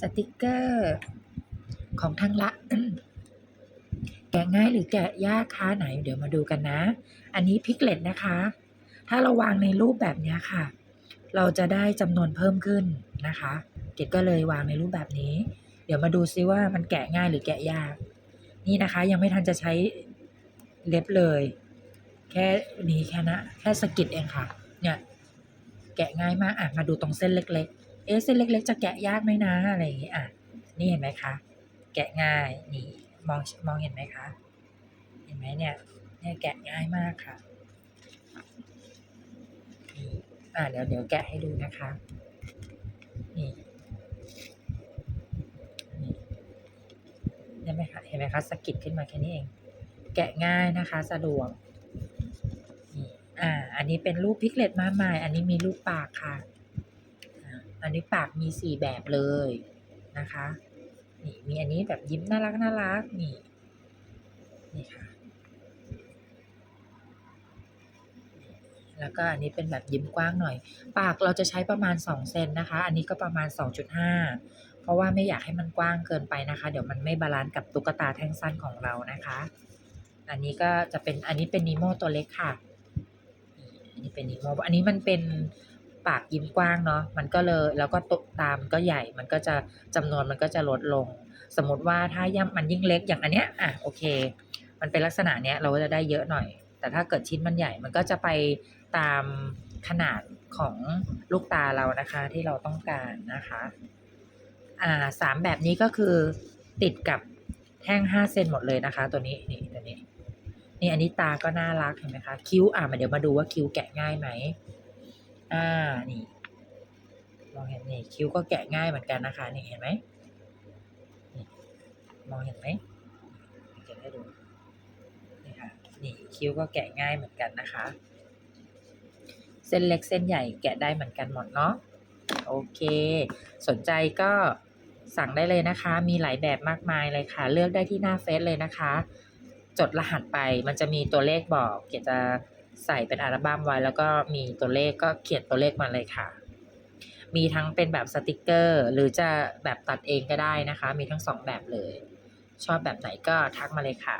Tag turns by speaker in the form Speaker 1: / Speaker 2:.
Speaker 1: สติกเกอร์ของทางละแกะง่ายหรือแกะยากคะไหน เดี๋ยวมาดูกันนะ อันนี้พิกเลตนะคะ ถ้าเราวางในรูปแบบนี้ค่ะ เราจะได้จำนวนเพิ่มขึ้นนะคะเกดก็เลยวางในรูปแบบนี้ เดี๋ยวมาดูซิว่ามันแกะง่ายหรือแกะยาก นี่นะคะยังไม่ทันจะใช้เล็บเลย แค่นี้แค่นะแค่สกิดเองค่ะ เนี่ยแกะง่ายมากอะมาดูตรงเส้นเล็ก ๆ เอ๊ะเส้นเล็ก ๆ จะแกะยากไหมนะอะไรอย่างงี้อะนี่เห็นไหมคะ แกะง่ายนี่มองมองเห็นไหมคะเห็นไหมเนี่ยเนี่ยแกะง่ายมากค่ะนี่อ่าเดี๋ยวเดี๋ยวแกะให้ดูนะคะนี่นี่เห็นไหมคะเห็นไหมคะสะกิดขึ้นมาแค่นี้เอง แกะง่ายนะคะสะดวกอ่า อันนี้เป็นรูปพิกเลตมาใหม่ อันนี้มีรูปปากค่ะ นนี้ปากมีสี่แบบเลยนะคะนี่มีอันนี้แบบยิ้มน่ารักน่ารักนี่นี่ค่ะแล้วก็อันนี้เป็นแบบยิ้มกว้างหน่อย ปากเราจะใช้ประมาณ2เซนนะคะ อันนี้ก็ประมาณ 2.5 เพราะว่าไม่อยากให้มันกว้างเกินไปนะคะ เดี๋ยวมันไม่บาลานซ์กับตุ๊กตาแท่งสั้นของเรานะคะ อันนี้ก็จะเป็นอันนี้เป็นนีโมตัวเล็กค่ะนี่อันนี้เป็นนีโมอันนี้มันเป็น ปากยิ้มกว้างเนาะมันก็เลยแล้วก็ตกตามก็ใหญ่มันก็จะจำนวนมันก็จะลดลง สมมติว่าถ้าย่ำมันยิ่งเล็กอย่างอันเนี้ยอะโอเค มันเป็นลักษณะเนี้ยเราก็จะได้เยอะหน่อย แต่ถ้าเกิดชิ้นมันใหญ่มันก็จะไปตามขนาดของลูกตาเรานะคะที่เราต้องการนะคะอ่าสามแบบนี้ก็คือติดกับแท่งห้าเซนหมดเลยนะคะ ตัวนี้นี่ตัวนี้นี่อันนี้ตาก็น่ารักเห็นไหมคะ คิ้วอะมาเดี๋ยวมาดูว่าคิ้วแกะง่ายไหม อ่า นี่ มองเห็นนี่คิ้วก็แกะง่ายเหมือนกันนะคะ นี่เห็นไหมนี่มองเห็นไหมเก็บให้ดู นี่ค่ะ นี่คิ้วก็แกะง่ายเหมือนกันนะคะ เส้นเล็กเส้นใหญ่แกะได้เหมือนกันหมดเนาะ โอเค สนใจก็สั่งได้เลยนะคะ มีหลายแบบมากมายเลยค่ะ เลือกได้ที่หน้าเฟซเลยนะคะ จดรหัสไป มันจะมีตัวเลขบอก เกียจะ ใส่เป็นอัลบั้มไว้ แล้วก็มีตัวเลขก็เขียนตัวเลขมาเลยค่ะ มีทั้งเป็นแบบสติกเกอร์ หรือจะแบบตัดเองก็ได้นะคะ มีทั้งสองแบบเลย ชอบแบบไหนก็ทักมาเลยค่ะ